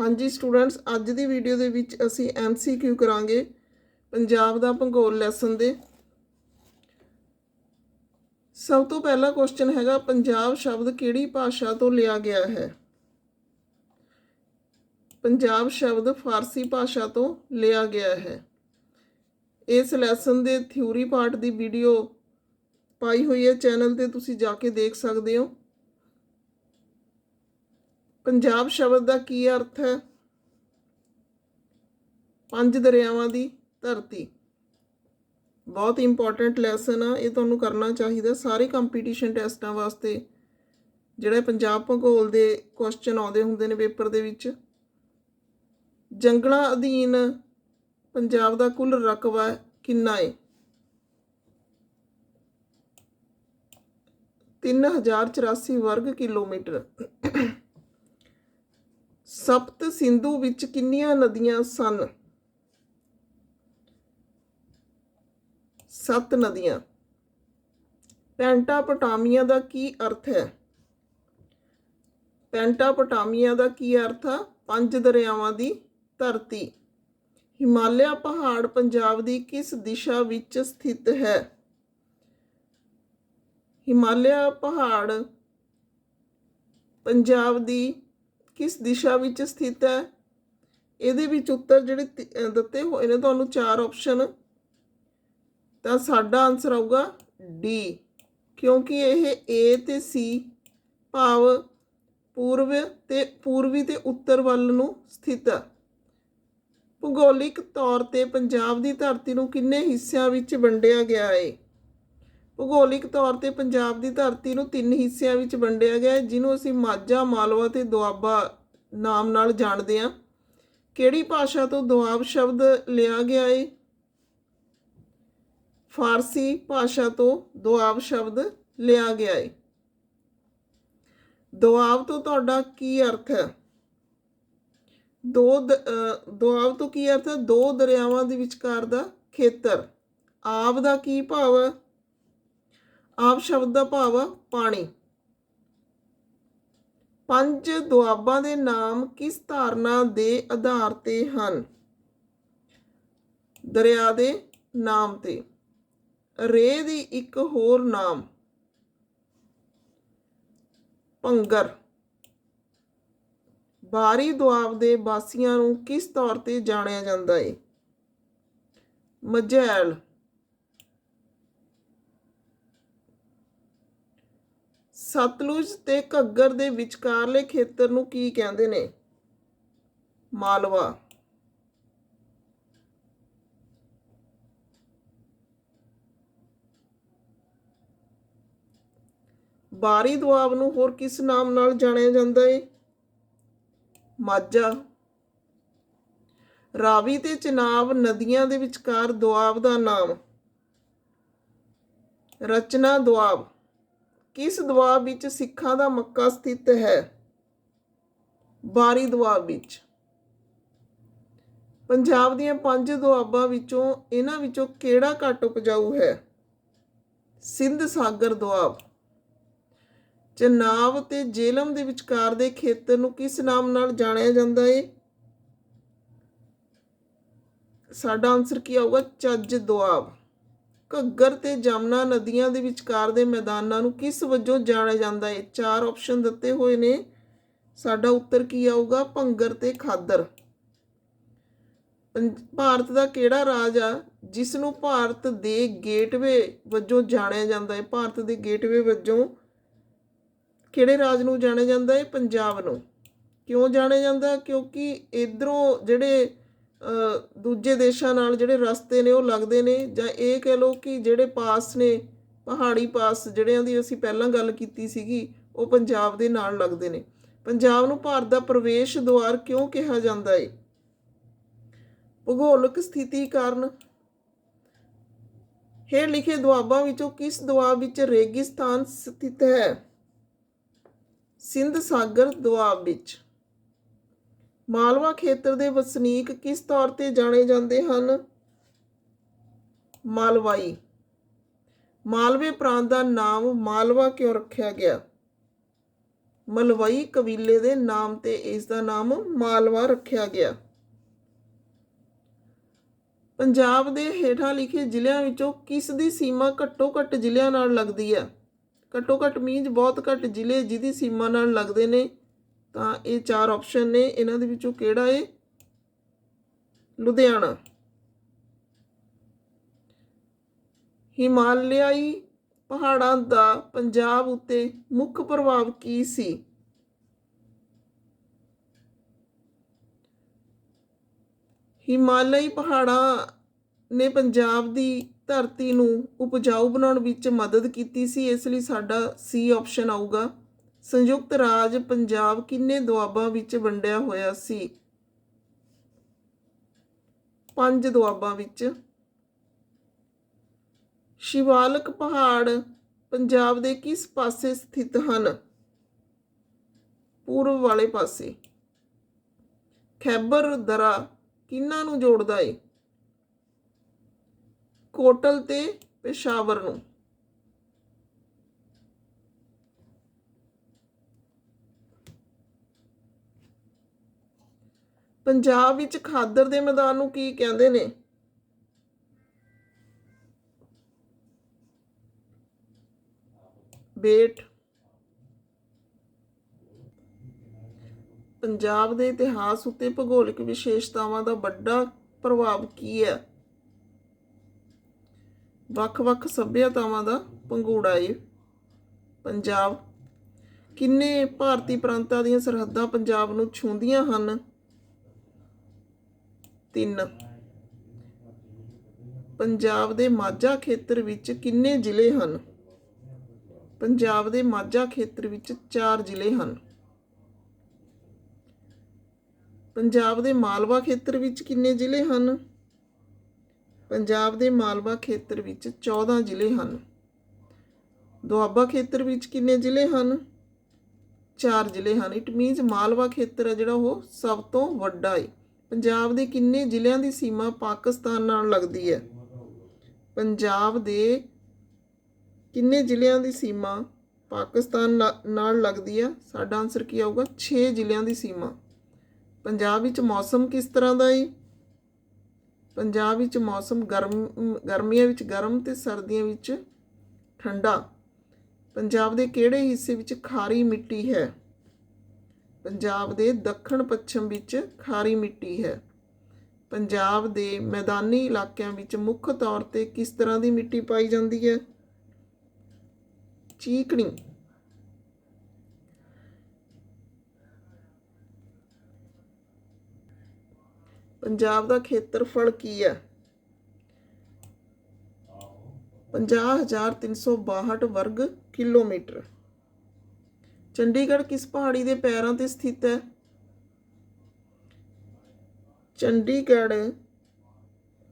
ਹਾਂਜੀ ਸਟੂਡੈਂਟਸ ਅੱਜ ਦੀ ਵੀਡੀਓ ਦੇ ਵਿੱਚ ਅਸੀਂ ਐਮਸੀਕਿਊ ਕਰਾਂਗੇ ਪੰਜਾਬ ਦਾ ਭੂਗੋਲ ਲੈਸਨ ਦੇ। ਸਭ ਤੋਂ ਪਹਿਲਾ ਕੁਐਸਚਨ ਹੈਗਾ, ਪੰਜਾਬ ਸ਼ਬਦ ਕਿਹੜੀ ਭਾਸ਼ਾ ਤੋਂ ਲਿਆ ਗਿਆ ਹੈ? ਪੰਜਾਬ ਸ਼ਬਦ ਫਾਰਸੀ ਭਾਸ਼ਾ ਤੋਂ ਲਿਆ ਗਿਆ ਹੈ। ਇਸ ਲੈਸਨ ਦੇ ਥਿਊਰੀ ਪਾਰਟ ਦੀ ਵੀਡੀਓ ਪਾਈ ਹੋਈ ਹੈ, ਚੈਨਲ ਤੇ ਤੁਸੀਂ ਜਾ ਕੇ ਦੇਖ ਸਕਦੇ ਹੋ। ਪੰਜਾਬ ਸ਼ਬਦ ਦਾ ਕੀ ਅਰਥ ਹੈ? ਪੰਜ ਦਰਿਆਵਾਂ ਦੀ ਧਰਤੀ। ਬਹੁਤ ਇੰਪੋਰਟੈਂਟ ਲੈਸਨ ਆ। ਇਹ ਤੁਹਾਨੂੰ ਕਰਨਾ ਚਾਹੀਦਾ ਸਾਰੇ ਕੰਪੀਟੀਸ਼ਨ ਟੈਸਟਾਂ ਵਾਸਤੇ। ਜਿਹੜੇ ਪੰਜਾਬ ਭੂਗੋਲ ਦੇ ਕੁਐਸਚਨ ਆਉਂਦੇ ਹੁੰਦੇ ਨੇ ਪੇਪਰ ਦੇ ਵਿੱਚ। ਜੰਗਲਾਂ ਅਧੀਨ ਪੰਜਾਬ ਦਾ ਕੁੱਲ ਰਕਬਾ ਕਿੰਨਾ ਹੈ 3084 ਵਰਗ ਕਿਲੋਮੀਟਰ। ਸਪਤ ਸਿੰਧੂ ਵਿੱਚ ਕਿੰਨੀਆਂ ਨਦੀਆਂ ਸਨ? ਸੱਤ ਨਦੀਆਂ। ਪੈਂਟਾਪੋਟਾਮੀਆ ਦਾ ਕੀ ਅਰਥ ਹੈ? ਪੈਂਟਾਪੋਟਾਮੀਆ ਦਾ ਕੀ ਅਰਥ ਆ? ਪੰਜ ਦਰਿਆਵਾਂ ਦੀ ਧਰਤੀ। ਹਿਮਾਲਿਆ ਪਹਾੜ ਪੰਜਾਬ ਦੀ ਕਿਸ ਦਿਸ਼ਾ ਵਿੱਚ ਸਥਿਤ ਹੈ? ਹਿਮਾਲਿਆ ਪਹਾੜ ਪੰਜਾਬ ਦੀ ਕਿਸ ਦਿਸ਼ਾ ਵਿੱਚ ਸਥਿਤ ਹੈ? ਇਹਦੇ ਵਿੱਚ ਉੱਤਰ ਜਿਹੜੇ ਤੀ- ਦਿੱਤੇ ਹੋਏ ਨੇ ਤੁਹਾਨੂੰ ਚਾਰ ਆਪਸ਼ਨ ਤਾਂ ਸਾਡਾ ਆਨਸਰ ਆਊਗਾ ਡੀ ਕਿਉਂਕਿ ਇਹ ਏ ਤੇ ਸੀ ਭਾਵ ਪੂਰਬ ਤੇ ਪੂਰਬੀ ਤੇ ਉੱਤਰ ਵੱਲ ਨੂੰ ਸਥਿਤ ਹੈ। ਭੂਗੋਲਿਕ ਤੌਰ ਤੇ ਪੰਜਾਬ ਦੀ ਧਰਤੀ ਨੂੰ ਕਿੰਨੇ ਹਿੱਸਿਆਂ ਵਿੱਚ ਵੰਡਿਆ ਗਿਆ ਹੈ ਭੂਗੋਲਿਕ ਤੌਰ ਤੇ ਪੰਜਾਬ ਦੀ ਧਰਤੀ ਨੂੰ ਤਿੰਨ ਹਿੱਸਿਆਂ ਵਿੱਚ ਵੰਡਿਆ ਗਿਆ ਹੈ, ਜਿਹਨੂੰ ਅਸੀਂ ਮਾਝਾ, ਮਾਲਵਾ ਤੇ ਦੁਆਬਾ ਨਾਮ ਨਾਲ ਜਾਣਦੇ ਹਾਂ। ਕਿਹੜੀ ਭਾਸ਼ਾ ਤੋਂ ਦੁਆਬ ਸ਼ਬਦ ਲਿਆ ਗਿਆ ਹੈ ਫਾਰਸੀ ਭਾਸ਼ਾ ਤੋਂ ਦੁਆਬ ਸ਼ਬਦ ਲਿਆ ਗਿਆ ਹੈ ਦੁਆਬ ਤੋਂ ਤੁਹਾਡਾ ਕੀ ਅਰਥ ਹੈ? ਦੋ ਦ- ਦੁਆਬ ਤੋਂ ਕੀ ਅਰਥ ਹੈ? ਦੋ ਦਰਿਆਵਾਂ ਦੇ ਵਿਚਕਾਰ ਦਾ ਖੇਤਰ। ਆਬ ਦਾ ਕੀ ਭਾਵ ਹੈ? ਆਪ ਸ਼ਬਦ ਦਾ ਭਾਵ ਆ ਪਾਣੀ। ਪੰਜ ਦੁਆਬਾਂ ਦੇ ਨਾਮ ਕਿਸ ਧਾਰਨਾ ਦੇ ਆਧਾਰ ਤੇ ਹਨ? ਦਰਿਆ ਦੇ ਨਾਮ ਤੇ। ਰੇ ਦੀ ਇੱਕ ਹੋਰ ਨਾਮ। ਭੰਗਰ। ਬਾਰੀ ਦੁਆਬ ਦੇ ਵਾਸੀਆਂ ਨੂੰ ਕਿਸ ਤੌਰ ਤੇ ਜਾਣਿਆ ਜਾਂਦਾ ਹੈ ਮਝੈਲ। ਸਤਲੁਜ ਤੇ ਘੱਗਰ ਦੇ ਵਿਚਕਾਰਲੇ ਖੇਤਰ ਨੂੰ ਕੀ ਕਹਿੰਦੇ ਨੇ? ਮਾਲਵਾ। ਬਾਰੀ ਦੁਆਬ ਨੂੰ ਹੋਰ ਕਿਸ ਨਾਮ ਨਾਲ ਜਾਣਿਆ ਜਾਂਦਾ ਹੈ ਮਾਝਾ। ਰਾਵੀ ਤੇ ਚਨਾਬ ਨਦੀਆਂ ਦੇ ਵਿਚਕਾਰ ਦੁਆਬ ਦਾ ਨਾਮ। ਰਚਨਾ ਦੁਆਬ। ਕਿਸ ਦੁਆਬ ਵਿੱਚ ਸਿੱਖਾਂ ਦਾ ਮੱਕਾ ਸਥਿਤ ਹੈ? ਬਾਰੀ ਦੁਆਬ ਵਿੱਚ। ਪੰਜਾਬ ਦੀਆਂ ਪੰਜ ਦੁਆਬਾਂ ਵਿੱਚੋਂ ਇਹਨਾਂ ਵਿੱਚੋਂ ਕਿਹੜਾ ਘੱਟ ਉਪਜਾਊ ਹੈ? ਸਿੰਧ ਸਾਗਰ ਦੁਆਬ। ਚਨਾਬ ਤੇ ਜੇਲਮ ਦੇ ਵਿਚਕਾਰ ਦੇ ਖੇਤਰ ਨੂੰ ਕਿਸ ਨਾਮ ਨਾਲ ਜਾਣਿਆ ਜਾਂਦਾ ਹੈ ਸਾਡਾ ਆਨਸਰ ਕੀ ਆਊਗਾ? ਚੱਜ ਦੁਆਬ। ਘੱਗਰ ਤੇ ਜਮਨਾ ਨਦੀਆਂ ਦੇ ਵਿਚਕਾਰ ਦੇ ਮੈਦਾਨਾਂ ਨੂੰ ਕਿਸ ਵਜੋਂ ਜਾਣਿਆ ਜਾਂਦਾ ਹੈ? ਚਾਰ ਆਪਸ਼ਨ ਦਿੱਤੇ ਹੋਏ ਨੇ। ਸਾਡਾ ਉੱਤਰ ਕੀ ਆਊਗਾ? ਭੰਗਰ ਤੇ ਖਾਦਰ। ਪੰਜ- ਭਾਰਤ ਦਾ ਕਿਹੜਾ ਰਾਜ ਆ ਜਿਸ ਨੂੰ ਭਾਰਤ ਦੇ ਗੇਟਵੇ ਵਜੋਂ ਜਾਣਿਆ ਜਾਂਦਾ ਹੈ? ਭਾਰਤ ਦੇ ਗੇਟਵੇ ਵਜੋਂ ਕਿਹੜੇ ਰਾਜ ਨੂੰ ਜਾਣਿਆ ਜਾਂਦਾ ਹੈ? ਪੰਜਾਬ ਨੂੰ। ਕਿਉਂ ਜਾਣਿਆ ਜਾਂਦਾ? ਕਿਉਂਕਿ ਇਧਰੋਂ ਜਿਹੜੇ ਦੂਜੇ ਦੇਸ਼ਾਂ ਨਾਲ ਜਿਹੜੇ ਰਸਤੇ ਨੇ ਉਹ ਲੱਗਦੇ ਨੇ ਜਾਂ ਇਹ ਕਹਿ ਲਓ ਕਿ ਜਿਹੜੇ ਪਾਸ ਨੇ, ਪਹਾੜੀ ਪਾਸ ਜਿਹੜਿਆਂ ਦੀ ਅਸੀਂ ਪਹਿਲਾਂ ਗੱਲ ਕੀਤੀ ਸੀਗੀ, ਉਹ ਪੰਜਾਬ ਦੇ ਨਾਲ ਲੱਗਦੇ ਨੇ। ਪੰਜਾਬ ਨੂੰ ਭਾਰਤ ਦਾ ਪ੍ਰਵੇਸ਼ ਦੁਆਰ ਕਿਉਂ ਕਿਹਾ ਜਾਂਦਾ ਏ? ਭੂਗੋਲਿਕ ਸਥਿਤੀ ਕਾਰਨ ਹੇਠ ਲਿਖੇ ਦੁਆਬਾਂ ਵਿੱਚੋਂ ਕਿਸ ਦੁਆਬ ਵਿੱਚ ਰੇਗਿਸਤਾਨ ਸਥਿਤ ਹੈ? ਸਿੰਧ ਸਾਗਰ ਦੁਆਬ ਵਿੱਚ। ਮਾਲਵਾ ਖੇਤਰ ਦੇ ਵਸਨੀਕ ਕਿਸ ਤੌਰ ਤੇ ਜਾਣੇ ਜਾਂਦੇ ਹਨ? ਮਾਲਵਾਈ। ਮਾਲਵੇ ਪ੍ਰਾਂਤ ਦਾ ਨਾਮ ਮਾਲਵਾ ਕਿਉਂ ਰੱਖਿਆ ਗਿਆ? ਮਲਵਈ ਕਬੀਲੇ ਦੇ ਨਾਮ ਤੇ ਇਸ ਦਾ ਨਾਮ ਮਾਲਵਾ ਰੱਖਿਆ ਗਿਆ। ਪੰਜਾਬ ਦੇ ਹੇਠਾਂ ਲਿਖੇ ਜ਼ਿਲ੍ਹਿਆਂ ਵਿੱਚੋਂ ਕਿਸ ਦੀ ਸੀਮਾ ਘੱਟੋ ਘੱਟ ਜ਼ਿਲ੍ਹਿਆਂ ਨਾਲ ਲੱਗਦੀ ਹੈ? ਘੱਟੋ ਘੱਟ ਮੀਨਜ਼ ਬਹੁਤ ਘੱਟ ਜ਼ਿਲ੍ਹੇ ਜਿਹਦੀ ਸੀਮਾ ਨਾਲ ਲੱਗਦੇ ਨੇ। ਤਾਂ ਇਹ ਚਾਰ ਆਪਸ਼ਨ ਨੇ। ਇਹਨਾਂ ਦੇ ਵਿੱਚੋਂ ਕਿਹੜਾ ਹੈ ਲੁਧਿਆਣਾ। ਹਿਮਾਲਿਆਈ ਪਹਾੜਾਂ ਦਾ ਪੰਜਾਬ ਉੱਤੇ ਮੁੱਖ ਪ੍ਰਭਾਵ ਕੀ ਸੀ? ਹਿਮਾਲਈ ਪਹਾੜਾਂ ਨੇ ਪੰਜਾਬ ਦੀ ਧਰਤੀ ਨੂੰ ਉਪਜਾਊ ਬਣਾਉਣ ਵਿੱਚ ਮਦਦ ਕੀਤੀ ਸੀ, ਇਸ ਲਈ ਸਾਡਾ ਸੀ ਆਪਸ਼ਨ ਆਊਗਾ। ਸੰਯੁਕਤ ਰਾਜ ਪੰਜਾਬ ਕਿੰਨੇ ਦੁਆਬਾਂ ਵਿੱਚ ਵੰਡਿਆ ਹੋਇਆ ਸੀ? ਪੰਜ ਦੁਆਬਾਂ ਵਿੱਚ। ਸ਼ਿਵਾਲਕ ਪਹਾੜ ਪੰਜਾਬ ਦੇ ਕਿਸ ਪਾਸੇ ਸਥਿਤ ਹਨ? ਪੂਰਬ ਵਾਲੇ ਪਾਸੇ। ਖੈਬਰ ਦਰਾ ਕਿੰਨਾਂ ਨੂੰ ਜੋੜਦਾ ਏ? ਕੋਟਲ ਤੇ ਪੇਸ਼ਾਵਰ ਨੂੰ। ਪੰਜਾਬ ਵਿੱਚ ਖਾਦਰ ਦੇ ਮੈਦਾਨ ਨੂੰ ਕੀ ਕਹਿੰਦੇ ਨੇ? ਬੇਟ। ਪੰਜਾਬ ਦੇ ਇਤਿਹਾਸ ਉੱਤੇ ਭੂਗੋਲਿਕ ਵਿਸ਼ੇਸ਼ਤਾਵਾਂ ਦਾ ਵੱਡਾ ਪ੍ਰਭਾਵ ਕੀ ਹੈ? ਵੱਖ-ਵੱਖ ਸੱਭਿਅਤਾਵਾਂ ਦਾ ਪੰਗੂੜਾ ਹੈ ਪੰਜਾਬ। ਕਿੰਨੇ ਭਾਰਤੀ ਪ੍ਰਾਂਤਾਂ ਦੀਆਂ ਸਰਹੱਦਾਂ ਪੰਜਾਬ ਨੂੰ ਛੂੰਹਦੀਆਂ ਹਨ? ਤਿੰਨ। ਪੰਜਾਬ ਦੇ ਮਾਝਾ ਖੇਤਰ ਵਿੱਚ ਕਿੰਨੇ ਜ਼ਿਲ੍ਹੇ ਹਨ? ਪੰਜਾਬ ਦੇ ਮਾਝਾ ਖੇਤਰ ਵਿੱਚ 4 ਜ਼ਿਲ੍ਹੇ ਹਨ। ਪੰਜਾਬ ਦੇ ਮਾਲਵਾ ਖੇਤਰ ਵਿੱਚ ਕਿੰਨੇ ਜ਼ਿਲ੍ਹੇ ਹਨ? ਪੰਜਾਬ ਦੇ ਮਾਲਵਾ ਖੇਤਰ ਵਿੱਚ 14 ਜ਼ਿਲ੍ਹੇ ਹਨ। ਦੁਆਬਾ ਖੇਤਰ ਵਿੱਚ ਕਿੰਨੇ ਜ਼ਿਲ੍ਹੇ ਹਨ? 4 ਜ਼ਿਲ੍ਹੇ ਹਨ। ਇਟ ਮੀਨਸ ਮਾਲਵਾ ਖੇਤਰ ਹੈ ਜਿਹੜਾ ਉਹ ਸਭ ਤੋਂ ਵੱਡਾ ਹੈ ਪੰਜਾਬ ਦੇ ਕਿੰਨੇ ਜ਼ਿਲ੍ਹਿਆਂ ਦੀ ਸੀਮਾ ਪਾਕਿਸਤਾਨ ਨਾਲ ਲੱਗਦੀ ਹੈ? ਪੰਜਾਬ ਦੇ ਕਿੰਨੇ ਜ਼ਿਲ੍ਹਿਆਂ ਦੀ ਸੀਮਾ ਪਾਕਿਸਤਾਨ ਨਾ- ਨਾਲ ਲੱਗਦੀ ਹੈ? ਸਾਡਾ ਆਨਸਰ ਕੀ ਆਊਗਾ? 6 ਜ਼ਿਲ੍ਹਿਆਂ ਦੀ ਸੀਮਾ। ਪੰਜਾਬ ਵਿੱਚ ਮੌਸਮ ਕਿਸ ਤਰ੍ਹਾਂ ਦਾ ਹੈ ਪੰਜਾਬ ਵਿੱਚ ਮੌਸਮ ਗਰਮ, ਗਰਮੀਆਂ ਵਿੱਚ ਗਰਮ ਤੇ ਸਰਦੀਆਂ ਵਿੱਚ ਠੰਡਾ। ਪੰਜਾਬ ਦੇ ਕਿਹੜੇ ਹਿੱਸੇ ਵਿੱਚ ਖਾਰੀ ਮਿੱਟੀ ਹੈ? ਪੰਜਾਬ ਦੇ ਦੱਖਣ ਪੱਛਮ ਵਿੱਚ ਖਾਰੀ ਮਿੱਟੀ ਹੈ। ਪੰਜਾਬ ਦੇ ਮੈਦਾਨੀ ਇਲਾਕਿਆਂ ਵਿੱਚ ਮੁੱਖ ਤੌਰ ਤੇ ਕਿਸ ਤਰ੍ਹਾਂ ਦੀ ਮਿੱਟੀ ਪਾਈ ਜਾਂਦੀ ਹੈ? ਚੀਕਣੀ। ਪੰਜਾਬ ਦਾ ਖੇਤਰਫਲ ਕੀ ਹੈ? 50362 ਵਰਗ ਕਿਲੋਮੀਟਰ। ਚੰਡੀਗੜ੍ਹ ਕਿਸ ਪਹਾੜੀ ਦੇ ਪੈਰਾਂ ਤੇ ਸਥਿਤ ਹੈ? ਚੰਡੀਗੜ੍ਹ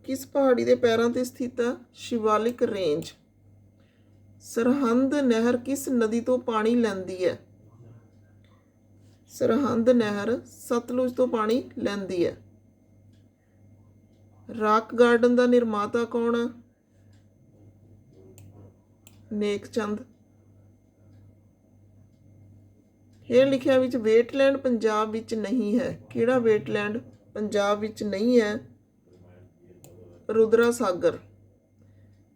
ਕਿਸ ਪਹਾੜੀ ਦੇ ਪੈਰਾਂ ਤੇ ਸਥਿਤ ਹੈ? ਸ਼ਿਵਾਲਿਕ ਰੇਂਜ। ਸਰਹੰਦ ਨਹਿਰ ਕਿਸ ਨਦੀ ਤੋਂ ਪਾਣੀ ਲੈਂਦੀ ਹੈ? ਸਰਹੰਦ ਨਹਿਰ ਸਤਲੁਜ ਤੋਂ ਪਾਣੀ ਲੈਂਦੀ ਹੈ। ਰਾਕ ਗਾਰਡਨ ਦਾ ਨਿਰਮਾਤਾ ਕੌਣ ਹੈ? ਨੇਕ ਚੰਦ ਹੇਠ ਲਿਖਿਆ ਵਿੱਚ ਵੇਟਲੈਂਡ ਪੰਜਾਬ ਵਿੱਚ ਨਹੀਂ ਹੈ। ਕਿਹੜਾ ਵੇਟਲੈਂਡ ਪੰਜਾਬ ਵਿੱਚ ਨਹੀਂ ਹੈ? ਰੁਦਰਾ ਸਾਗਰ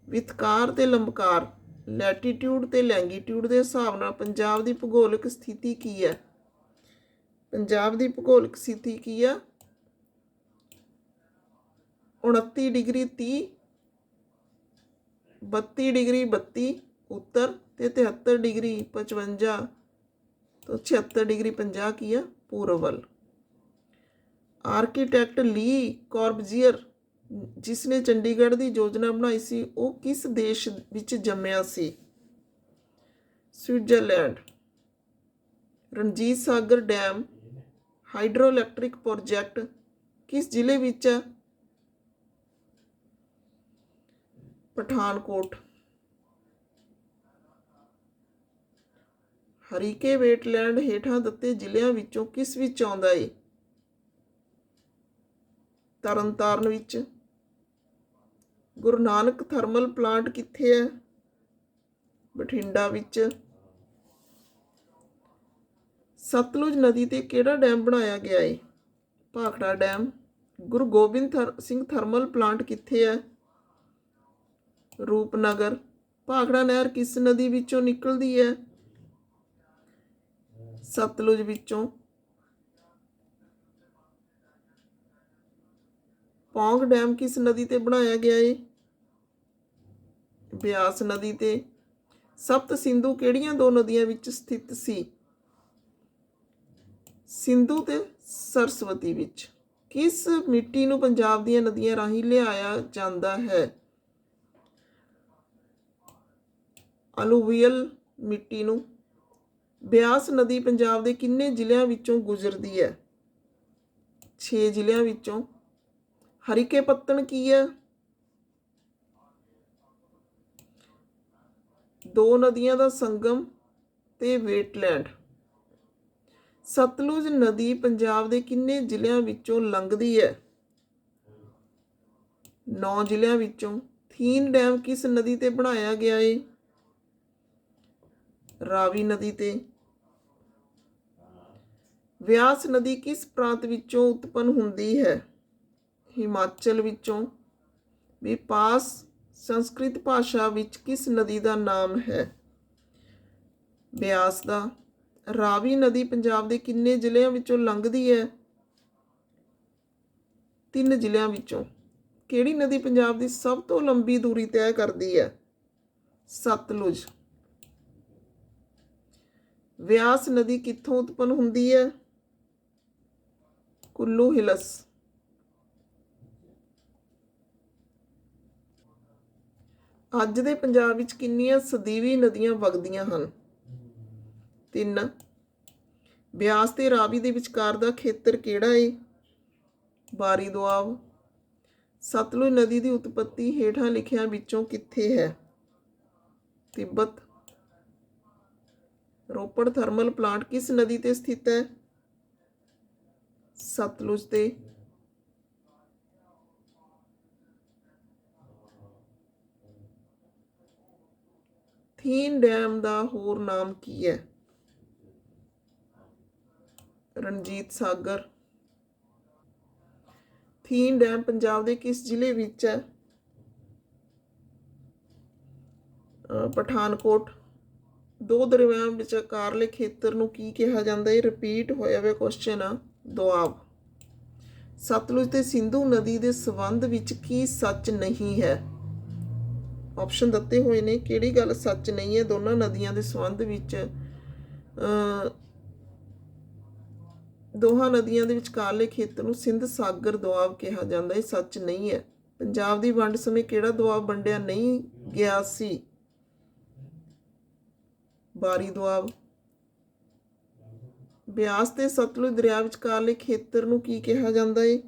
ਵਿਤਕਾਰ ਤੇ ਲੰਬਕਾਰ ਲੈਟੀਟਿਊਡ ਤੇ ਲੈਂਗੀਟਿਊਡ ਦੇ ਹਿਸਾਬ ਨਾਲ ਪੰਜਾਬ ਦੀ ਭੂਗੋਲਿਕ ਸਥਿਤੀ ਕੀ ਹੈ? ਪੰਜਾਬ ਦੀ ਭੂਗੋਲਿਕ ਸਥਿਤੀ ਕੀ ਹੈ? 29 ਡਿਗਰੀ 30 32 ਡਿਗਰੀ 32 ਉੱਤਰ ਤੇ 73 ਡਿਗਰੀ 55 ਤੋਂ 76 ਡਿਗਰੀ 50 ਕੀ ਆ? ਪੂਰਬ ਵੱਲ। ਆਰਕੀਟੈਕਟ ਲੀ ਕਾਰਬਜੀਅਰ ਜਿਸ ਨੇ ਚੰਡੀਗੜ੍ਹ ਦੀ ਯੋਜਨਾ ਬਣਾਈ ਸੀ, ਉਹ ਕਿਸ ਦੇਸ਼ ਵਿੱਚ ਜੰਮਿਆ ਸੀ? Switzerland. Ranjit Sagar dam hydroelectric project ਕਿਸ ਜ਼ਿਲ੍ਹੇ ਵਿੱਚ ਹੈ ਪਠਾਨਕੋਟ। ਹਰੀਕੇ ਵੇਟਲੈਂਡ ਹੇਠਾਂ ਦਿੱਤੇ ਜ਼ਿਲ੍ਹਿਆਂ ਵਿੱਚੋਂ ਕਿਸ ਵਿੱਚ ਆਉਂਦਾ ਏ? ਤਰਨਤਾਰਨ ਵਿੱਚ। ਗੁਰੂ ਨਾਨਕ ਥਰਮਲ ਪਲਾਂਟ ਕਿੱਥੇ ਹੈ? ਬਠਿੰਡਾ ਵਿੱਚ। ਸਤਲੁਜ ਨਦੀ ਤੇ ਕਿਹੜਾ ਡੈਮ ਬਣਾਇਆ ਗਿਆ ਏ? ਭਾਖੜਾ ਡੈਮ। ਗੁਰੂ ਗੋਬਿੰਦ ਥਰ- ਸਿੰਘ ਥਰਮਲ ਪਲਾਂਟ ਕਿੱਥੇ ਹੈ? ਰੂਪਨਗਰ। ਭਾਖੜਾ ਨਹਿਰ ਕਿਸ ਨਦੀ ਵਿੱਚੋਂ ਨਿਕਲਦੀ ਹੈ? ਸਤਲੁਜ ਵਿੱਚੋਂ ਪੌਂਗ ਡੈਮ ਕਿਸ ਨਦੀ ਤੇ ਬਣਾਇਆ ਗਿਆ ਏ? ਬਿਆਸ ਨਦੀ ਤੇ। ਸਪਤ ਸਿੰਧੂ ਕਿਹੜੀਆਂ ਦੋ ਨਦੀਆਂ ਵਿੱਚ ਸਥਿਤ ਸੀ? ਸਿੰਧੂ ਤੇ ਸਰਸਵਤੀ ਵਿੱਚ। ਕਿਸ ਮਿੱਟੀ ਨੂੰ ਪੰਜਾਬ ਦੀਆਂ ਨਦੀਆਂ ਰਾਹੀਂ ਲਿਆਇਆ ਜਾਂਦਾ ਹੈ? ਅਲੂਵੀਅਲ ਮਿੱਟੀ ਨੂੰ ਬਿਆਸ ਨਦੀ ਪੰਜਾਬ ਦੇ ਕਿੰਨੇ ਜ਼ਿਲ੍ਹਿਆਂ ਵਿੱਚੋਂ ਗੁਜ਼ਰਦੀ ਹੈ? 6 ਜ਼ਿਲ੍ਹਿਆਂ ਵਿੱਚੋਂ। ਹਰੀਕੇ ਪੱਤਣ ਕੀ ਹੈ? ਦੋ ਨਦੀਆਂ ਦਾ ਸੰਗਮ ਤੇ ਵੇਟਲੈਂਡ। ਸਤਲੁਜ ਨਦੀ ਪੰਜਾਬ ਦੇ ਕਿੰਨੇ ਜ਼ਿਲ੍ਹਿਆਂ ਵਿੱਚੋਂ ਲੰਘਦੀ ਹੈ? 9 ਜ਼ਿਲ੍ਹਿਆਂ ਵਿੱਚੋਂ। ਥੀਨ ਡੈਮ ਕਿਸ ਨਦੀ ਤੇ ਬਣਾਇਆ ਗਿਆ ਏ? ਰਾਵੀ ਨਦੀ ਤੇ। ਵਿਆਸ ਨਦੀ ਕਿਸ ਪ੍ਰਾਂਤ ਵਿੱਚੋਂ ਉਤਪੰਨ ਹੁੰਦੀ ਹੈ? ਹਿਮਾਚਲ ਵਿੱਚੋਂ। ਵਿਪਾਸ ਸੰਸਕ੍ਰਿਤ ਭਾਸ਼ਾ ਵਿੱਚ ਕਿਸ ਨਦੀ ਦਾ ਨਾਮ ਹੈ? ਬਿਆਸ ਦਾ। ਰਾਵੀ ਨਦੀ ਪੰਜਾਬ ਦੇ ਕਿੰਨੇ ਜ਼ਿਲ੍ਹਿਆਂ ਵਿੱਚੋਂ ਲੰਘਦੀ ਹੈ? ਤਿੰਨ ਜ਼ਿਲ੍ਹਿਆਂ ਵਿੱਚੋਂ। ਕਿਹੜੀ ਨਦੀ ਪੰਜਾਬ ਦੀ ਸਭ ਤੋਂ ਲੰਬੀ ਦੂਰੀ ਤੈਅ ਕਰਦੀ ਹੈ? ਸਤਲੁਜ। ਵਿਆਸ ਨਦੀ ਕਿੱਥੋਂ ਉਤਪੰਨ ਹੁੰਦੀ ਹੈ? ਕੁੱਲੂ ਹਿਲਸ। ਅੱਜ ਦੇ ਪੰਜਾਬ ਵਿੱਚ ਕਿੰਨੀਆਂ ਸਦੀਵੀ ਨਦੀਆਂ ਵਗਦੀਆਂ ਹਨ? ਤਿੰਨ। ਬਿਆਸ ਤੇ ਰਾਵੀ ਦੇ ਵਿਚਕਾਰ ਦਾ ਖੇਤਰ ਕਿਹੜਾ ਏ? ਬਾਰੀ ਦੁਆਬ। ਸਤਲੁਜ ਨਦੀ ਦੀ ਉਤਪਤੀ ਹੇਠਾਂ ਲਿਖਿਆਂ ਵਿੱਚੋਂ ਕਿੱਥੇ ਹੈ? ਤਿੱਬਤ। ਰੋਪੜ ਥਰਮਲ ਪਲਾਂਟ ਕਿਸ ਨਦੀ ਤੇ ਸਥਿਤ ਹੈ? ਸਤਲੁਜ ਤੇ। ਥੀਨ ਡੈਮ ਦਾ ਹੋਰ ਨਾਮ ਕੀ ਹੈ? ਰਣਜੀਤ ਸਾਗਰ। ਥੀਨ ਡੈਮ ਪੰਜਾਬ ਦੇ ਕਿਸ ਜ਼ਿਲ੍ਹੇ ਵਿੱਚ ਹੈ? ਪਠਾਨਕੋਟ। ਦੋ ਦਰਿਆਵਾਂ ਵਿਚਕਾਰਲੇ ਖੇਤਰ ਨੂੰ ਕੀ ਕਿਹਾ ਜਾਂਦਾ? ਹੈ ਰਿਪੀਟ ਹੋਇਆ ਹੋਇਆ ਕੁਐਸਚਨ ਆ। ਦੁਆਬ। ਸਤਲੁਜ ਤੇ ਸਿੰਧੂ ਨਦੀ ਦੇ ਸੰਬੰਧ ਵਿੱਚ ਕੀ ਸੱਚ ਨਹੀਂ ਹੈ? ਆਪਸ਼ਨ ਦਿੱਤੇ ਹੋਏ ਨੇ। ਕਿਹੜੀ ਗੱਲ ਸੱਚ ਨਹੀਂ ਹੈ? ਦੋਨਾਂ ਨਦੀਆਂ ਦੇ ਸੰਬੰਧ ਵਿੱਚ ਦੋਹਾਂ ਨਦੀਆਂ ਦੇ ਵਿਚਕਾਰਲੇ ਖੇਤਰ ਨੂੰ ਸਿੰਧ ਸਾਗਰ ਦੁਆਬ ਕਿਹਾ ਜਾਂਦਾ। ਹੈ ਸੱਚ ਨਹੀਂ ਹੈ। ਪੰਜਾਬ ਦੀ ਵੰਡ ਸਮੇਂ ਕਿਹੜਾ ਦੁਆਬ ਵੰਡਿਆ ਨਹੀਂ ਗਿਆ ਸੀ? ਬਾਰੀ ਦੁਆਬ ਬਿਆਸ ਤੇ ਸਤਲੁਜ ਦਰਿਆ ਵਿਚਕਾਰਲੇ ਖੇਤਰ ਨੂੰ ਕੀ ਕਿਹਾ ਜਾਂਦਾ ਹੈ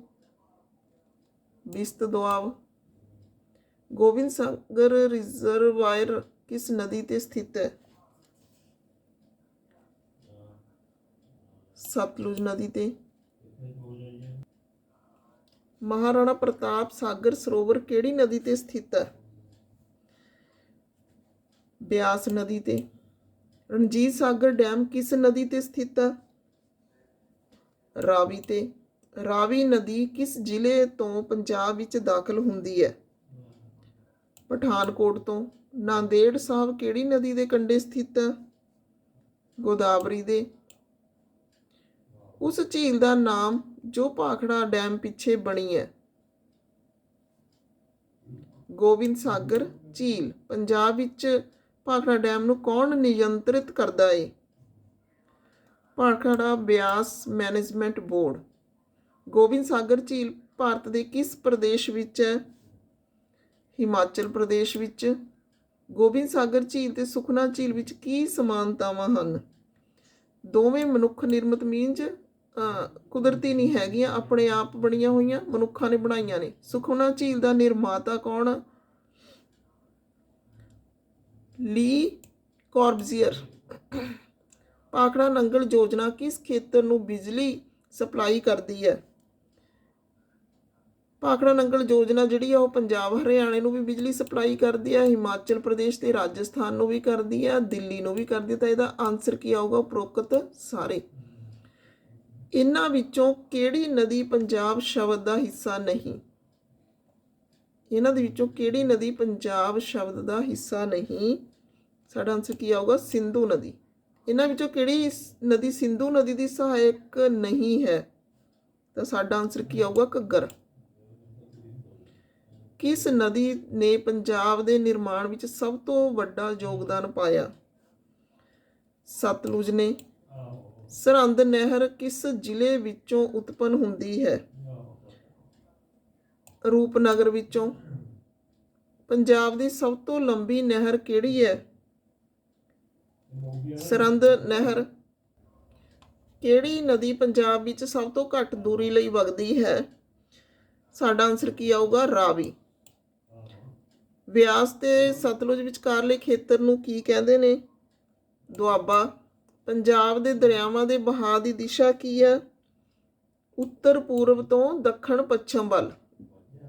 ਬਿਸਤ ਦੁਆਬ ਗੋਬਿੰਦ ਸਾਗਰ ਰਿਜ਼ਰਵਾਇਰ ਕਿਸ ਨਦੀ ਤੇ ਸਥਿਤ ਹੈ? ਸਤਲੁਜ ਨਦੀ ਤੇ। ਮਹਾਰਾਣਾ ਪ੍ਰਤਾਪ ਸਾਗਰ ਸਰੋਵਰ ਕਿਹੜੀ ਨਦੀ ਤੇ ਸਥਿਤ ਹੈ? ਬਿਆਸ ਨਦੀ ਤੇ। ਰਣਜੀਤ ਸਾਗਰ ਡੈਮ ਕਿਸ ਨਦੀ ਤੇ ਸਥਿਤ ਹੈ ਰਾਵੀ ਤੇ, ਰਾਵੀ ਨਦੀ ਕਿਸ ਜ਼ਿਲ੍ਹੇ ਤੋਂ ਪੰਜਾਬ ਵਿੱਚ ਦਾਖਲ ਹੁੰਦੀ ਹੈ? ਪਠਾਨਕੋਟ ਤੋਂ, ਨਾਂਦੇੜ ਸਾਹਿਬ ਕਿਹੜੀ ਨਦੀ ਦੇ ਕੰਢੇ ਸਥਿਤ ਹੈ ਗੋਦਾਵਰੀ ਦੇ। ਉਸ ਝੀਲ ਦਾ ਨਾਮ ਜੋ ਭਾਖੜਾ ਡੈਮ ਪਿੱਛੇ ਬਣੀ ਹੈ। ਗੋਬਿੰਦ ਸਾਗਰ ਝੀਲ, ਪੰਜਾਬ ਵਿੱਚ ਭਾਖੜਾ ਡੈਮ ਨੂੰ ਕੌਣ ਨਿਯੰਤਰਿਤ ਕਰਦਾ ਏ? Bhakra Beas management board. Gobind Sagar ਝੀਲ ਭਾਰਤ ਦੇ ਕਿਸ ਪ੍ਰਦੇਸ਼ ਵਿੱਚ ਹੈ? ਹਿਮਾਚਲ ਪ੍ਰਦੇਸ਼ ਵਿੱਚ। ਗੋਬਿੰਦ ਸਾਗਰ ਝੀਲ ਤੇ ਸੁਖਨਾ ਝੀਲ ਵਿੱਚ ਕੀ ਸਮਾਨਤਾਵਾਂ ਹਨ? ਦੋਵੇਂ ਮਨੁੱਖ ਨਿਰਮਿਤ ਮੀਨਜ਼ ਕੁਦਰਤੀ ਨਹੀਂ ਹੈਗੀਆਂ, ਆਪਣੇ ਆਪ ਬਣੀਆਂ ਹੋਈਆਂ, ਮਨੁੱਖਾਂ ਨੇ ਬਣਾਈਆਂ ਨੇ। ਸੁਖਨਾ ਝੀਲ ਦਾ ਨਿਰਮਾਤਾ ਕੌਣ ਲੀ ਕੋਰਬਜ਼ੀਅਰ। ਪਾਖੜਾ ਨੰਗਲ ਯੋਜਨਾ ਕਿਸ ਖੇਤਰ ਨੂੰ ਬਿਜਲੀ ਸਪਲਾਈ ਕਰਦੀ ਹੈ? ਭਾਖੜਾ ਨੰਗਲ ਯੋਜਨਾ ਜਿਹੜੀ ਆ ਉਹ ਪੰਜਾਬ, ਹਰਿਆਣੇ ਨੂੰ ਵੀ ਬਿਜਲੀ ਸਪਲਾਈ ਕਰਦੀ ਹੈ, ਹਿਮਾਚਲ ਪ੍ਰਦੇਸ਼ ਤੇ ਰਾਜਸਥਾਨ ਨੂੰ ਵੀ ਕਰਦੀ ਹੈ, ਦਿੱਲੀ ਨੂੰ ਵੀ ਕਰਦੀ ਤਾਂ ਇਹਦਾ ਆਨਸਰ ਕੀ ਆਊਗਾ ਉਪਰੋਕਤ ਸਾਰੇ। ਇਹਨਾਂ ਵਿੱਚੋਂ ਕਿਹੜੀ ਨਦੀ ਪੰਜਾਬ ਸ਼ਬਦ ਦਾ ਹਿੱਸਾ ਨਹੀਂ? ਇਹਨਾਂ ਦੇ ਵਿੱਚੋਂ ਕਿਹੜੀ ਨਦੀ ਪੰਜਾਬ ਸ਼ਬਦ ਦਾ ਹਿੱਸਾ ਨਹੀਂ? ਸਾਡਾ ਆਨਸਰ ਕੀ ਆਊਗਾ? ਸਿੰਧੂ ਨਦੀ। ਇਹਨਾਂ ਵਿੱਚੋਂ ਕਿਹੜੀ ਨਦੀ ਸਿੰਧੂ ਨਦੀ ਦੀ ਸਹਾਇਕ ਨਹੀਂ ਹੈ? ਤਾਂ ਸਾਡਾ ਆਨਸਰ ਕੀ ਆਊਗਾ? ਘੱਗਰ। ਕਿਸ ਨਦੀ ਨੇ ਪੰਜਾਬ ਦੇ ਨਿਰਮਾਣ ਵਿੱਚ ਸਭ ਤੋਂ ਵੱਡਾ ਯੋਗਦਾਨ ਪਾਇਆ? ਸਤਲੁਜ ਨੇ। ਸਰਹੰਦ ਨਹਿਰ ਕਿਸ ਜ਼ਿਲ੍ਹੇ ਵਿੱਚੋਂ ਉਤਪੰਨ ਹੁੰਦੀ ਹੈ? ਰੂਪਨਗਰ ਵਿੱਚੋਂ। ਪੰਜਾਬ ਦੀ ਸਭ ਤੋਂ ਲੰਬੀ ਨਹਿਰ ਕਿਹੜੀ ਹੈ? ਸਰਹੰਦ ਨਹਿਰ ਕਿਹੜੀ ਨਦੀ ਪੰਜਾਬ ਵਿੱਚ ਸਭ ਤੋਂ ਘੱਟ ਦੂਰੀ ਲਈ ਵਗਦੀ ਹੈ? ਸਾਡਾ ਆਨਸਰ ਕੀ ਆਊਗਾ? ਰਾਵੀ। ਵਿਆਸ ਤੇ ਸਤਲੁਜ ਵਿਚਕਾਰਲੇ ਖੇਤਰ ਨੂੰ ਕੀ ਕਹਿੰਦੇ ਨੇ? ਦੁਆਬਾ। ਪੰਜਾਬ ਦੇ ਦਰਿਆਵਾਂ ਦੇ ਬਹਾਅ ਦੀ ਦਿਸ਼ਾ ਕੀ ਹੈ? ਉੱਤਰ ਪੂਰਬ ਤੋਂ ਦੱਖਣ ਪੱਛਮ ਵੱਲ।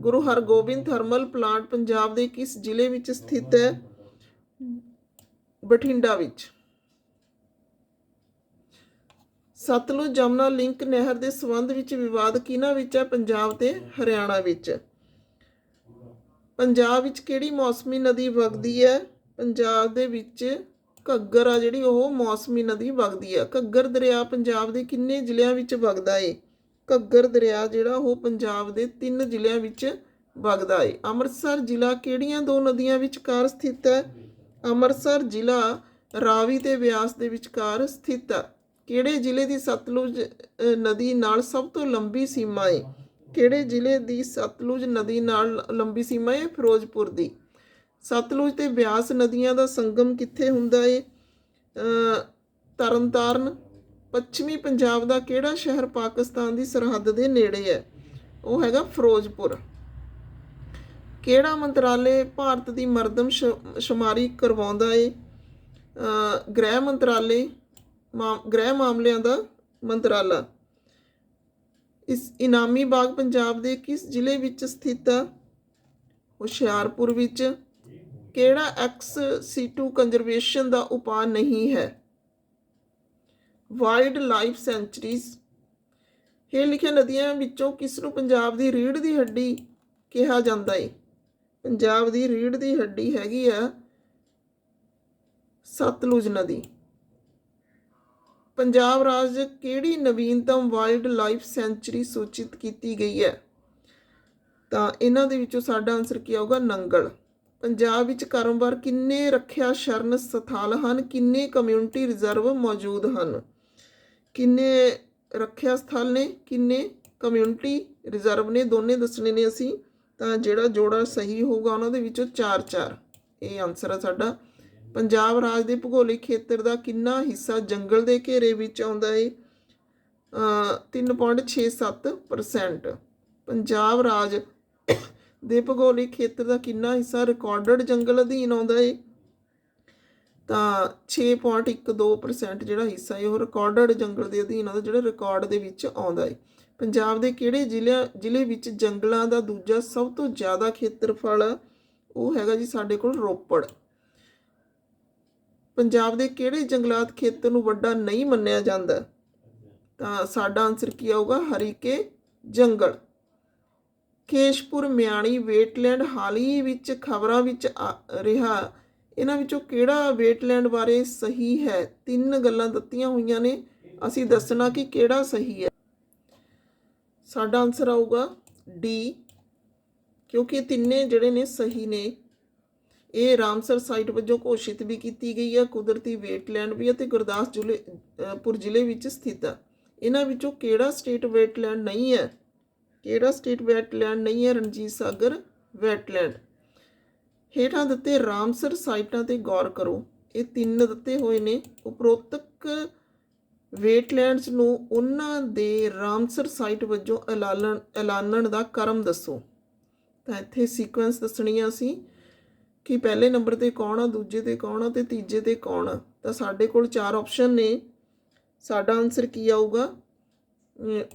ਗੁਰੂ ਹਰਗੋਬਿੰਦ ਥਰਮਲ ਪਲਾਂਟ ਪੰਜਾਬ ਦੇ ਕਿਸ ਜ਼ਿਲ੍ਹੇ ਵਿੱਚ ਸਥਿਤ ਹੈ? ਬਠਿੰਡਾ ਵਿੱਚ। ਸਤਲੁਜ ਜਮਨਾ ਲਿੰਕ ਨਹਿਰ ਦੇ ਸੰਬੰਧ ਵਿੱਚ ਵਿਵਾਦ ਕਿਹਨਾਂ ਵਿੱਚ ਹੈ? ਪੰਜਾਬ ਤੇ ਹਰਿਆਣਾ ਵਿੱਚ। ਪੰਜਾਬ ਵਿੱਚ ਕਿਹੜੀ ਮੌਸਮੀ ਨਦੀ ਵਗਦੀ ਹੈ? ਪੰਜਾਬ ਦੇ ਵਿੱਚ ਘੱਗਰ ਆ ਜਿਹੜੀ, ਉਹ ਮੌਸਮੀ ਨਦੀ ਵਗਦੀ ਹੈ ਘੱਗਰ ਦਰਿਆ ਪੰਜਾਬ ਦੇ ਕਿੰਨੇ ਜ਼ਿਲ੍ਹਿਆਂ ਵਿੱਚ ਵਗਦਾ ਏ? ਘੱਗਰ ਦਰਿਆ ਜਿਹੜਾ, ਉਹ ਪੰਜਾਬ ਦੇ ਤਿੰਨ ਜ਼ਿਲ੍ਹਿਆਂ ਵਿੱਚ ਵਗਦਾ ਏ। ਅੰਮ੍ਰਿਤਸਰ ਜ਼ਿਲ੍ਹਾ ਕਿਹੜੀਆਂ ਦੋ ਨਦੀਆਂ ਵਿਚਕਾਰ ਸਥਿਤ ਹੈ? ਅੰਮ੍ਰਿਤਸਰ ਜ਼ਿਲ੍ਹਾ ਰਾਵੀ ਤੇ ਬਿਆਸ ਦੇ ਵਿਚਕਾਰ ਸਥਿਤ ਹੈ। ਕਿਹੜੇ ਜ਼ਿਲ੍ਹੇ ਦੀ ਸਤਲੁਜ ਨਦੀ ਨਾਲ ਸਭ ਤੋਂ ਲੰਬੀ ਸੀਮਾ ਹੈ ਕਿਹੜੇ ਜ਼ਿਲ੍ਹੇ ਦੀ ਸਤਲੁਜ ਨਦੀ ਨਾਲ ਲੰਬੀ ਸੀਮਾ ਹੈ ਫਿਰੋਜ਼ਪੁਰ ਦੀ। ਸਤਲੁਜ ਤੇ ਬਿਆਸ ਨਦੀਆਂ ਦਾ ਸੰਗਮ ਕਿੱਥੇ ਹੁੰਦਾ ਹੈ ਤਰਨਤਾਰਨ, ਪੱਛਮੀ ਪੰਜਾਬ ਦਾ ਕਿਹੜਾ ਸ਼ਹਿਰ ਪਾਕਿਸਤਾਨ ਦੀ ਸਰਹੱਦ ਦੇ ਨੇੜੇ ਹੈ? ਉਹ ਹੈਗਾ ਫਿਰੋਜ਼ਪੁਰ। ਕਿਹੜਾ ਮੰਤਰਾਲੇ ਭਾਰਤ ਦੀ ਮਰਦਮ ਸ਼ੁਮਾਰੀ ਕਰਵਾਉਂਦਾ ਏ? ਗ੍ਰਹਿ ਮੰਤਰਾਲੇ ਮਾ- ਗ੍ਰਹਿ ਮਾਮਲਿਆਂ ਦਾ ਮੰਤਰਾਲਾ। ਇਸ ਇਨਾਮੀ ਬਾਗ ਪੰਜਾਬ ਦੇ ਕਿਸ ਜ਼ਿਲ੍ਹੇ ਵਿੱਚ ਸਥਿਤ ਹੈ ਹੁਸ਼ਿਆਰਪੁਰ ਵਿੱਚ। ਕਿਹੜਾ ਐਕਸ ਸੀ2 ਕੰਜ਼ਰਵੇਸ਼ਨ ਦਾ ਉਪਾਅ ਨਹੀਂ ਹੈ? Wildlife sanctuaries. ਹੇਠ ਲਿਖੀਆਂ ਨਦੀਆਂ ਵਿੱਚੋਂ ਕਿਸ ਨੂੰ ਪੰਜਾਬ ਦੀ ਰੀੜ੍ਹ ਦੀ ਹੱਡੀ ਕਿਹਾ ਜਾਂਦਾ ਹੈ ਪੰਜਾਬ ਦੀ ਰੀੜ੍ਹ ਦੀ ਹੱਡੀ ਹੈਗੀ ਆ ਸਤਲੁਜ ਨਦੀ। ਪੰਜਾਬ ਰਾਜ ਕਿਹੜੀ ਨਵੀਨਤਮ ਵਾਈਲਡ ਲਾਈਫ ਸੈਂਚਰੀ ਸੂਚਿਤ ਕੀਤੀ ਗਈ ਹੈ? ਤਾਂ ਇਹਨਾਂ ਦੇ ਵਿੱਚੋਂ ਸਾਡਾ ਆਨਸਰ ਕੀ ਆਊਗਾ? ਨੰਗਲ। ਪੰਜਾਬ ਵਿੱਚ ਕਾਰੋਬਾਰ ਕਿੰਨੇ ਰੱਖਿਆ ਸ਼ਰਨ ਸਥਾਲ ਹਨ? ਕਿੰਨੇ ਕਮਿਊਨਿਟੀ ਰਿਜ਼ਰਵ ਮੌਜੂਦ ਹਨ? ਕਿੰਨੇ ਰੱਖਿਆ ਸਥਲ ਨੇ? ਕਿੰਨੇ ਕਮਿਊਨਿਟੀ ਰਿਜ਼ਰਵ ਨੇ? ਦੋਨੇ ਦੱਸਣੇ ਨੇ ਅਸੀਂ। ਤਾਂ ਜਿਹੜਾ ਜੋੜਾ ਸਹੀ ਹੋਊਗਾ ਉਹਨਾਂ ਦੇ ਵਿੱਚੋਂ 4-4 ਇਹ ਆਨਸਰ ਆ ਸਾਡਾ। ਪੰਜਾਬ ਰਾਜ ਦੇ ਭੂਗੋਲਿਕ ਖੇਤਰ ਦਾ ਕਿੰਨਾ ਹਿੱਸਾ ਜੰਗਲ ਦੇ ਘੇਰੇ ਵਿੱਚ ਆਉਂਦਾ ਹੈ ਅ 3.67% ਪੰਜਾਬ ਰਾਜ ਦੇ ਭੂਗੋਲਿਕ ਖੇਤਰ ਦਾ ਕਿੰਨਾ ਹਿੱਸਾ ਰਿਕਾਰਡਡ ਜੰਗਲ ਅਧੀਨ ਆਉਂਦਾ ਏ? ਤਾਂ 6.12% ਜਿਹੜਾ ਹਿੱਸਾ ਹੈ ਉਹ ਰਿਕਾਰਡਡ ਜੰਗਲ ਦੇ ਅਧੀਨ ਆਉਂਦਾ, ਜਿਹੜਾ ਰਿਕਾਰਡ ਦੇ ਵਿੱਚ ਆਉਂਦਾ ਹੈ ਪੰਜਾਬ ਦੇ ਕਿਹੜੇ ਜ਼ਿਲ੍ਹੇ ਜ਼ਿਲ੍ਹੇ ਵਿੱਚ ਜੰਗਲਾਂ ਦਾ ਦੂਜਾ ਸਭ ਤੋਂ ਜ਼ਿਆਦਾ ਖੇਤਰਫਲ ਉਹ ਹੈਗਾ ਜੀ ਸਾਡੇ ਕੋਲ ਰੋਪੜ। ਪੰਜਾਬ ਦੇ ਕਿਹੜੇ ਜੰਗਲਾਤ ਖੇਤਰ ਨੂੰ ਵੱਡਾ ਨਹੀਂ ਮੰਨਿਆ ਜਾਂਦਾ? ਤਾਂ ਸਾਡਾ ਆਨਸਰ ਕੀ ਆਊਗਾ? ਹਰੀਕੇ ਜੰਗਲ। ਕੇਸ਼ਪੁਰ ਮਿਆਣੀ, ਵੇਟਲੈਂਡ ਹਾਲ ਹੀ ਵਿੱਚ ਖਬਰਾਂ ਵਿੱਚ ਆ- ਰਿਹਾ, ਇਹਨਾਂ ਵਿੱਚੋਂ ਕਿਹੜਾ ਵੇਟਲੈਂਡ ਬਾਰੇ ਸਹੀ ਹੈ? ਤਿੰਨ ਗੱਲਾਂ ਦਿੱਤੀਆਂ ਹੋਈਆਂ ਨੇ। ਅਸੀਂ ਦੱਸਣਾ ਕਿ ਕਿਹੜਾ ਸਹੀ ਹੈ? ਸਾਡਾ ਆਨਸਰ ਆਊਗਾ ਡੀ ਕਿਉਂਕਿ ਇਹ ਤਿੰਨੇ ਜਿਹੜੇ ਨੇ ਸਹੀ ਨੇ। ਇਹ ਰਾਮਸਰ ਸਾਈਟ ਵਜੋਂ ਘੋਸ਼ਿਤ ਵੀ ਕੀਤੀ ਗਈ ਹੈ ਕੁਦਰਤੀ ਵੇਟਲੈਂਡ ਵੀ ਹੈ ਤੇ ਗੁਰਦਾਸ ਜ਼ਿਲ੍ਹੇ ਪੁਰ ਜ਼ਿਲ੍ਹੇ ਵਿੱਚ ਸਥਿਤ ਹੈ ਇਹਨਾਂ ਵਿੱਚੋਂ ਕਿਹੜਾ ਸਟੇਟ ਵੇਟਲੈਂਡ ਨਹੀਂ ਹੈ? ਕਿਹੜਾ ਸਟੇਟ ਵੈਟਲੈਂਡ ਨਹੀਂ ਹੈ? ਰਣਜੀਤ ਸਾਗਰ ਵੈਟਲੈਂਡ ਹੇਠਾਂ ਦਿੱਤੇ ਰਾਮਸਰ ਸਾਈਟਾਂ ਤੇ ਗੌਰ ਕਰੋ। ਇਹ ਤਿੰਨ ਦਿੱਤੇ ਹੋਏ ਨੇ। ਉਪਰੋਕਤ ਵੇਟਲੈਂਡਸ ਨੂੰ ਉਹਨਾਂ ਦੇ ਰਾਮਸਰ ਸਾਈਟ ਵਜੋਂ ਐਲਾਨਣ ਐਲਾਨਣ ਦਾ ਕਰਮ ਦੱਸੋ। ਤਾਂ ਇੱਥੇ ਸੀਕੁਐਂਸ ਦੱਸਣੀਆਂ ਸੀ ਕਿ ਪਹਿਲੇ ਨੰਬਰ ਤੇ ਕੌਣ ਆ, ਦੂਜੇ ਤੇ ਕੌਣ ਆ ਤੇ ਤੀਜੇ ਤੇ ਕੌਣ ਆ। ਤਾਂ ਸਾਡੇ ਕੋਲ ਚਾਰ ਆਪਸ਼ਨ ਨੇ। ਸਾਡਾ ਆਨਸਰ ਕੀ ਆਊਗਾ?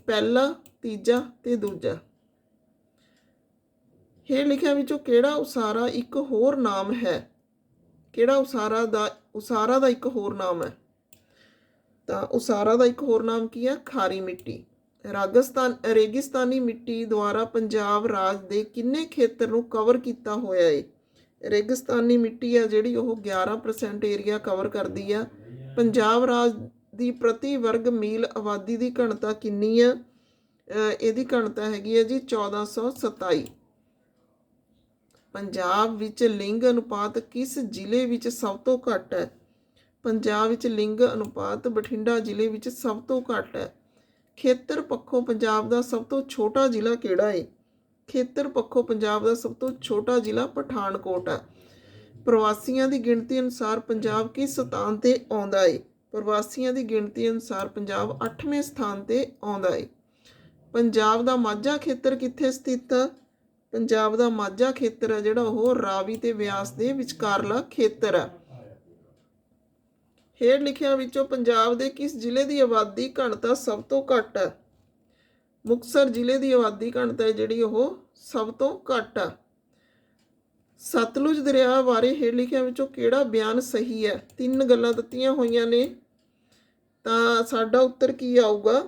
ਪਹਿਲਾ, ਤੀਜਾ ਤੇ ਦੂਜਾ। ਹੇਠ ਲਿਖਿਆ ਵਿੱਚੋਂ ਕਿਹੜਾ ਉਸਾਰਾ ਇੱਕ ਹੋਰ ਨਾਮ ਹੈ? ਕਿਹੜਾ ਉਸਾਰਾ ਦਾ ਉਸਾਰਾ ਦਾ ਇੱਕ ਹੋਰ ਨਾਮ ਹੈ? ਤਾਂ ਉਸਾਰਾ ਦਾ ਇੱਕ ਹੋਰ ਨਾਮ ਕੀ ਹੈ ਖਾਰੀ ਮਿੱਟੀ। ਰਾਜਸਥਾਨ ਰੇਗਿਸਤਾਨੀ ਮਿੱਟੀ ਦੁਆਰਾ ਪੰਜਾਬ ਰਾਜ ਦੇ ਕਿੰਨੇ ਖੇਤਰ ਨੂੰ ਕਵਰ ਕੀਤਾ ਹੋਇਆ ਹੈ ਰੇਗਿਸਤਾਨੀ ਮਿੱਟੀ ਆ ਜਿਹੜੀ ਉਹ 11% ਏਰੀਆ ਕਵਰ ਕਰਦੀ ਆ। ਪੰਜਾਬ ਰਾਜ ਦੀ ਪ੍ਰਤੀ ਵਰਗ ਮੀਲ ਆਬਾਦੀ ਦੀ ਘਣਤਾ ਕਿੰਨੀ ਆ? ਇਹਦੀ ਘਣਤਾ ਹੈਗੀ ਹੈ ਜੀ 1427 ਪੰਜਾਬ ਵਿੱਚ ਲਿੰਗ ਅਨੁਪਾਤ ਕਿਸ ਜ਼ਿਲ੍ਹੇ ਵਿੱਚ ਸਭ ਤੋਂ ਘੱਟ ਹੈ ਪੰਜਾਬ ਵਿੱਚ ਲਿੰਗ ਅਨੁਪਾਤ ਬਠਿੰਡਾ ਜ਼ਿਲ੍ਹੇ ਵਿੱਚ ਸਭ ਤੋਂ ਘੱਟ ਹੈ। ਖੇਤਰ ਪੱਖੋਂ ਪੰਜਾਬ ਦਾ ਸਭ ਤੋਂ ਛੋਟਾ ਜ਼ਿਲ੍ਹਾ ਕਿਹੜਾ ਹੈ ਖੇਤਰ ਪੱਖੋਂ ਪੰਜਾਬ ਦਾ ਸਭ ਤੋਂ ਛੋਟਾ ਜ਼ਿਲ੍ਹਾ ਪਠਾਨਕੋਟ ਹੈ। ਪ੍ਰਵਾਸੀਆਂ ਦੀ ਗਿਣਤੀ ਅਨੁਸਾਰ ਪੰਜਾਬ ਕਿਸ ਸਥਾਨ ਤੇ ਆਉਂਦਾ ਹੈ ਪ੍ਰਵਾਸੀਆਂ ਦੀ ਗਿਣਤੀ ਅਨੁਸਾਰ ਪੰਜਾਬ 8ਵੇਂ ਸਥਾਨ ਤੇ ਆਉਂਦਾ ਹੈ ਪੰਜਾਬ ਦਾ ਮਾਝਾ ਖੇਤਰ ਕਿੱਥੇ ਸਥਿਤ ਹੈ? ਪੰਜਾਬ ਦਾ ਮਾਝਾ ਖੇਤਰ ਹੈ ਜਿਹੜਾ ਉਹ ਰਾਵੀ ਤੇ ਬਿਆਸ ਦੇ ਵਿਚਕਾਰਲਾ ਖੇਤਰ ਹੈ। ਹੇਠ ਲਿਖਿਆਂ ਵਿੱਚੋਂ ਪੰਜਾਬ ਦੇ ਕਿਸ ਜ਼ਿਲ੍ਹੇ ਦੀ ਆਬਾਦੀ ਘਣਤਾ ਸਭ ਤੋਂ ਘੱਟ ਹੈ? ਮੁਕਤਸਰ ਜ਼ਿਲ੍ਹੇ ਦੀ ਆਬਾਦੀ ਘਣਤਾ ਹੈ ਜਿਹੜੀ ਉਹ ਸਭ ਤੋਂ ਘੱਟ ਹੈ। ਸਤਲੁਜ ਦਰਿਆ ਬਾਰੇ ਹੇਠ ਲਿਖਿਆਂ ਵਿੱਚੋਂ ਕਿਹੜਾ ਬਿਆਨ ਸਹੀ ਹੈ? ਤਿੰਨ ਗੱਲਾਂ ਦਿੱਤੀਆਂ ਹੋਈਆਂ ਨੇ। ਤਾਂ ਸਾਡਾ ਉੱਤਰ ਕੀ ਆਊਗਾ?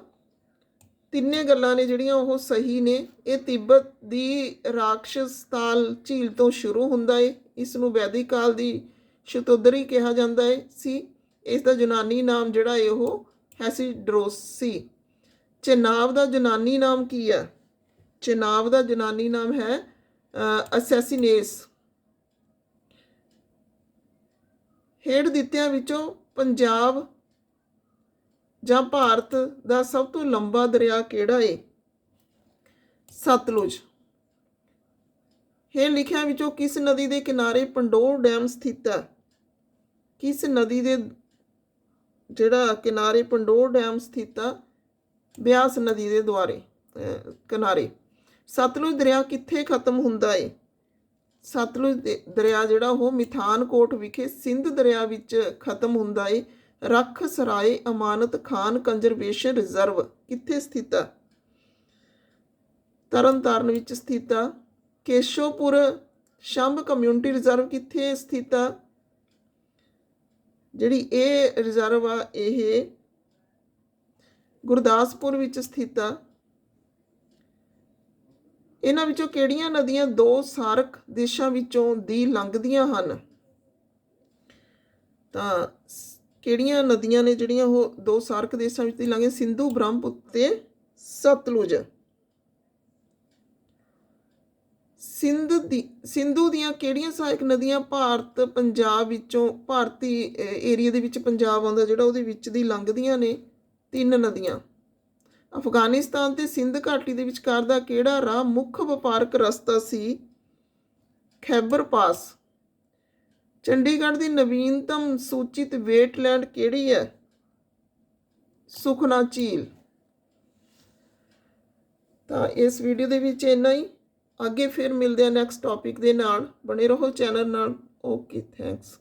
ਤਿੰਨੇ ਗੱਲਾਂ ਨੇ ਜਿਹੜੀਆਂ ਉਹ ਸਹੀ ਨੇ। ਇਹ ਤਿੱਬਤ ਦੀ ਰਾਖਸ਼ ਝੀਲ ਤੋਂ ਸ਼ੁਰੂ ਹੁੰਦਾ ਏ। ਇਸ ਨੂੰ ਵੈਦਿਕ ਕਾਲ ਦੀ ਸ਼ਤੋਦਰੀ ਕਿਹਾ ਜਾਂਦਾ ਏ। ਸੀ ਇਸ ਦਾ ਯੂਨਾਨੀ ਨਾਮ ਜਿਹੜਾ ਹੈ ਉਹ ਹੈਸੀਡਰੋਸ। ਸੀ ਚਨਾਬ ਦਾ ਯੂਨਾਨੀ ਨਾਮ ਕੀ ਹੈ? ਚਨਾਬ ਦਾ ਯੂਨਾਨੀ ਨਾਮ ਹੈ ਅਸੈਸੀਨੇਸ। ਹੇਠ ਦਿੱਤਿਆਂ ਵਿੱਚੋਂ ਪੰਜਾਬ ਜਾਂ ਭਾਰਤ ਦਾ ਸਭ ਤੋਂ ਲੰਬਾ ਦਰਿਆ ਕਿਹੜਾ ਏ? ਸਤਲੁਜ। ਹੇਠ ਲਿਖਿਆ ਵਿੱਚੋਂ ਕਿਸ ਨਦੀ ਦੇ ਕਿਨਾਰੇ ਪੰਡੋਰ ਡੈਮ ਸਥਿਤ ਹੈ? ਕਿਸ ਨਦੀ ਦੇ ਜਿਹੜਾ ਕਿਨਾਰੇ ਪੰਡੋਰ ਡੈਮ ਸਥਿਤ ਆ, ਬਿਆਸ ਨਦੀ ਦੇ ਦੁਆਰੇ ਕਿਨਾਰੇ। ਸਤਲੁਜ ਦਰਿਆ ਕਿੱਥੇ ਖਤਮ ਹੁੰਦਾ ਏ? ਸਤਲੁਜ ਦਰਿਆ ਜਿਹੜਾ ਉਹ ਮਿਥਾਨਕੋਟ ਵਿਖੇ ਸਿੰਧ ਦਰਿਆ ਵਿੱਚ ਖਤਮ ਹੁੰਦਾ ਏ। ਰੱਖ ਸਰਾਏ ਅਮਾਨਤ ਖਾਨ ਕੰਜ਼ਰਵੇਸ਼ਨ ਰਿਜ਼ਰਵ ਕਿੱਥੇ ਸਥਿਤ ਆ? ਤਰਨਤਾਰਨ ਵਿੱਚ ਸਥਿਤ ਆ। ਕੇਸ਼ੋਪੁਰ ਸ਼ੰਭ ਕਮਿਊਨਿਟੀ ਰਿਜ਼ਰਵ ਕਿੱਥੇ ਸਥਿਤ ਆ? ਜਿਹੜੀ ਇਹ ਰਿਜ਼ਰਵ ਆ, ਇਹ ਗੁਰਦਾਸਪੁਰ ਵਿੱਚ ਸਥਿਤ ਆ। ਇਹਨਾਂ ਵਿੱਚੋਂ ਕਿਹੜੀਆਂ ਨਦੀਆਂ ਦੋ ਸਾਰਕ ਦੇਸ਼ਾਂ ਵਿੱਚੋਂ ਦੀ ਲੰਘਦੀਆਂ ਹਨ? ਤਾਂ ਕਿਹੜੀਆਂ ਨਦੀਆਂ ਨੇ ਜਿਹੜੀਆਂ ਉਹ ਦੋ ਸਾਰਕ ਦੇਸ਼ਾਂ ਵਿੱਚ ਦੀ ਲੰਘੇ ਸਿੰਧੂ ਬ੍ਰਹਮਪੁੱਤਰ ਤੇ ਸਤਲੁਜ। ਸਿੰਧ ਦੀ, ਸਿੰਧੂ ਦੀਆਂ ਕਿਹੜੀਆਂ ਸਹਾਇਕ ਨਦੀਆਂ ਭਾਰਤ, ਪੰਜਾਬ ਵਿੱਚੋਂ, ਭਾਰਤੀ ਏਰੀਆ ਦੇ ਵਿੱਚ ਪੰਜਾਬ ਆਉਂਦਾ, ਜਿਹੜਾ ਉਹਦੇ ਵਿੱਚ ਦੀ ਲੰਘਦੀਆਂ ਨੇ ਤਿੰਨ ਨਦੀਆਂ। ਅਫਗਾਨਿਸਤਾਨ ਤੇ ਸਿੰਧ ਘਾਟੀ ਦੇ ਵਿਚਕਾਰ ਦਾ ਕਿਹੜਾ ਰਾਹ ਮੁੱਖ ਵਪਾਰਕ ਰਸਤਾ ਸੀ? ਖੈਬਰ ਪਾਸ। ਚੰਡੀਗੜ੍ਹ ਦੀ ਨਵੀਨਤਮ ਸੂਚਿਤ ਵੇਟਲੈਂਡ ਕਿਹੜੀ ਹੈ? ਸੁਖਨਾ ਝੀਲ। ਤਾਂ ਇਸ ਵੀਡੀਓ ਦੇ ਵਿੱਚ ਇੰਨਾ ਹੀ। ਅੱਗੇ ਫਿਰ ਮਿਲਦੇ ਆ ਨੈਕਸਟ ਟੌਪਿਕ ਦੇ ਨਾਲ। ਬਣੇ ਰਹੋ ਚੈਨਲ ਨਾਲ। Okay thanks